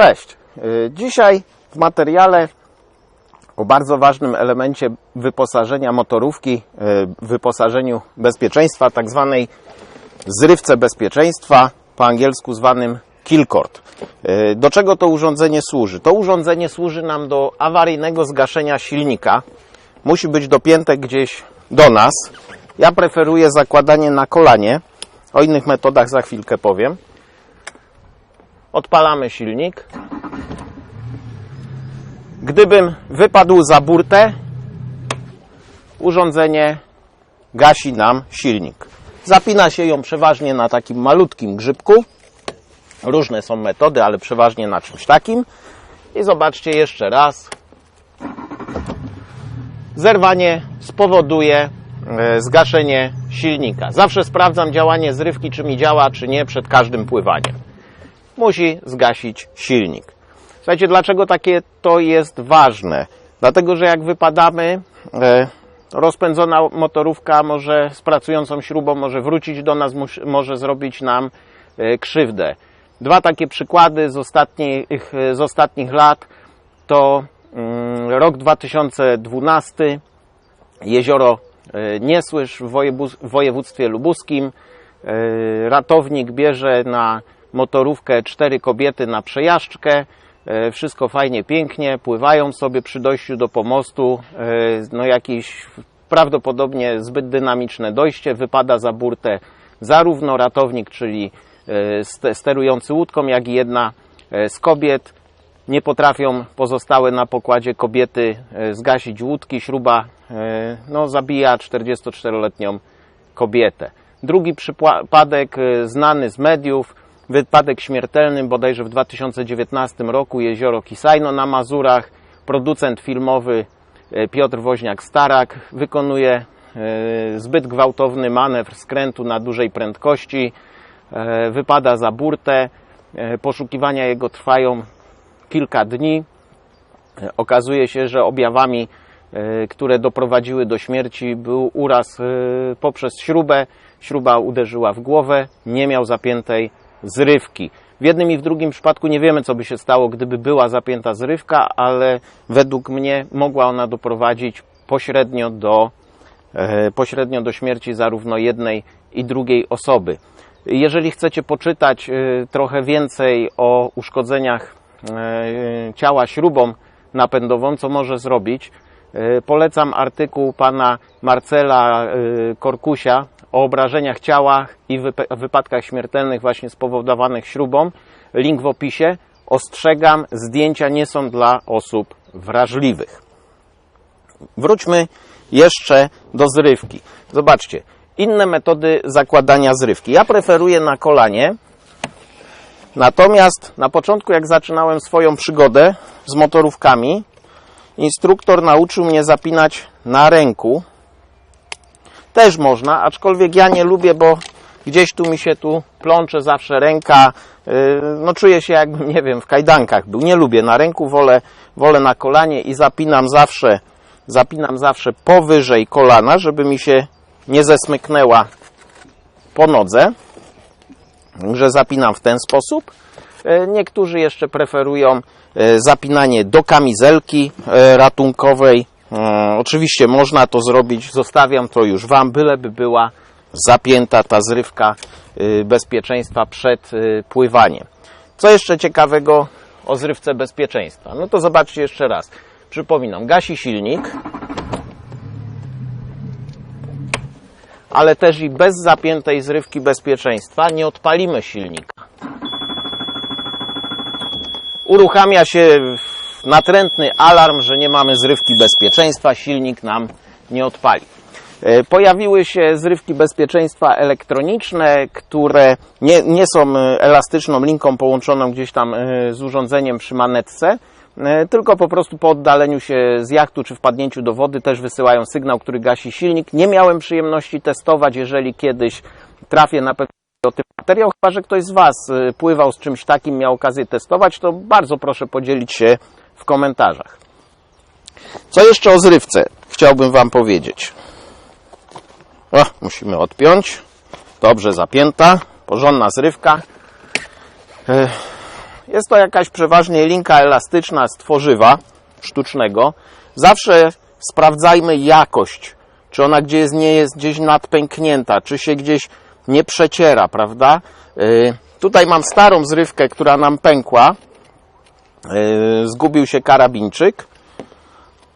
Cześć. Y, Dzisiaj w materiale o bardzo ważnym elemencie wyposażenia motorówki, y, wyposażeniu bezpieczeństwa, tak zwanej zrywce bezpieczeństwa, po angielsku zwanym killcord. Y, Do czego to urządzenie służy? To urządzenie służy nam do awaryjnego zgaszenia silnika. Musi być dopięte gdzieś do nas. Ja preferuję zakładanie na kolanie. O innych metodach za chwilkę powiem. Odpalamy silnik. Gdybym wypadł za burtę, urządzenie gasi nam silnik. Zapina się ją przeważnie na takim malutkim grzybku. Różne są metody, ale przeważnie na czymś takim. I zobaczcie jeszcze raz. Zerwanie spowoduje e, zgaszenie silnika. Zawsze sprawdzam działanie zrywki, czy mi działa, czy nie przed każdym pływaniem musi zgasić silnik. Słuchajcie, dlaczego takie to jest ważne? Dlatego, że jak wypadamy, e, rozpędzona motorówka może z pracującą śrubą może wrócić do nas, może zrobić nam e, krzywdę. Dwa takie przykłady z ostatnich, z ostatnich lat to mm, rok 2012, jezioro e, Niesłysz w województwie lubuskim. E, Ratownik bierze na motorówkę cztery kobiety na przejażdżkę. E, Wszystko fajnie, pięknie, pływają sobie przy dojściu do pomostu. E, No jakieś prawdopodobnie zbyt dynamiczne dojście, wypada za burtę zarówno ratownik, czyli e, ste- sterujący łódką, jak i jedna z kobiet. Nie potrafią pozostałe na pokładzie kobiety zgasić łódki. Śruba no, zabija 44-letnią kobietę. Drugi przypadek znany z mediów, wypadek śmiertelny bodajże w 2019 roku, jezioro Kisajno na Mazurach. Producent filmowy e, Piotr Woźniak-Starak wykonuje e, zbyt gwałtowny manewr skrętu na dużej prędkości, e, wypada za burtę. Poszukiwania jego trwają kilka dni. Okazuje się, że objawami, które doprowadziły do śmierci, był uraz poprzez śrubę. Śruba uderzyła w głowę, nie miał zapiętej zrywki. W jednym i w drugim przypadku nie wiemy, co by się stało, gdyby była zapięta zrywka, ale według mnie mogła ona doprowadzić pośrednio do, e, pośrednio do śmierci zarówno jednej i drugiej osoby. Jeżeli chcecie poczytać e, trochę więcej o uszkodzeniach e, ciała śrubą napędową, co może zrobić, polecam artykuł pana Marcela Korkusia o obrażeniach ciała i wypa- wypadkach śmiertelnych właśnie spowodowanych śrubą. Link w opisie. Ostrzegam, zdjęcia nie są dla osób wrażliwych. Wróćmy jeszcze do zrywki. Zobaczcie, inne metody zakładania zrywki. Ja preferuję na kolanie, natomiast na początku, jak zaczynałem swoją przygodę z motorówkami, instruktor nauczył mnie zapinać na ręku. Też można, aczkolwiek ja nie lubię, bo gdzieś tu mi się tu plącze zawsze ręka. Yy, No czuję się jakbym, nie wiem, w kajdankach był. Nie lubię na ręku, wolę, wolę na kolanie i zapinam zawsze, zapinam zawsze powyżej kolana, żeby mi się nie zesmyknęła po nodze. Także zapinam w ten sposób. E, Niektórzy jeszcze preferują e, zapinanie do kamizelki ratunkowej. E, Oczywiście można to zrobić, zostawiam to już Wam, byleby była zapięta ta zrywka e, bezpieczeństwa przed e, pływaniem. Co jeszcze ciekawego o zrywce bezpieczeństwa? No to zobaczcie jeszcze raz. Przypominam, gasi silnik, ale też i bez zapiętej zrywki bezpieczeństwa nie odpalimy silnika. Uruchamia się natrętny alarm, że nie mamy zrywki bezpieczeństwa, silnik nam nie odpali. E, Pojawiły się zrywki bezpieczeństwa elektroniczne, które nie, nie są e, elastyczną linką połączoną gdzieś tam e, z urządzeniem przy manetce, tylko po prostu po oddaleniu się z jachtu czy wpadnięciu do wody też wysyłają sygnał, który gasi silnik. Nie miałem przyjemności testować, jeżeli kiedyś trafię na pewien tego typu materiał, chyba że ktoś z Was pływał z czymś takim, miał okazję testować, to bardzo proszę podzielić się w komentarzach. Co jeszcze o zrywce chciałbym Wam powiedzieć? O, musimy odpiąć. Dobrze zapięta, porządna zrywka. E, Jest to jakaś przeważnie linka elastyczna z tworzywa sztucznego. Zawsze sprawdzajmy jakość, czy ona gdzieś nie jest gdzieś nadpęknięta, czy się gdzieś nie przeciera, prawda? Yy, tutaj mam starą zrywkę, która nam pękła. Yy, zgubił się karabinczyk.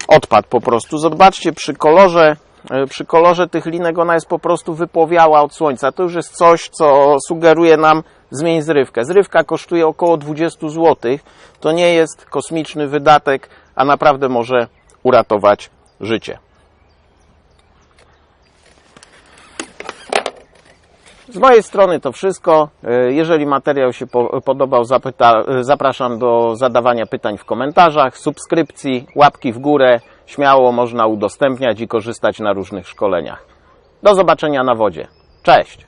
Odpadł po prostu. Zobaczcie przy kolorze, yy, przy kolorze tych linek ona jest po prostu wypłowiała od słońca. To już jest coś, co sugeruje nam zmień zrywkę. Zrywka kosztuje około 20 zł. To nie jest kosmiczny wydatek, a naprawdę może uratować życie. Z mojej strony to wszystko. E, Jeżeli materiał się po- podobał, zapyta, e, zapraszam do zadawania pytań w komentarzach, subskrypcji, łapki w górę. Śmiało można udostępniać i korzystać na różnych szkoleniach. Do zobaczenia na wodzie. Cześć!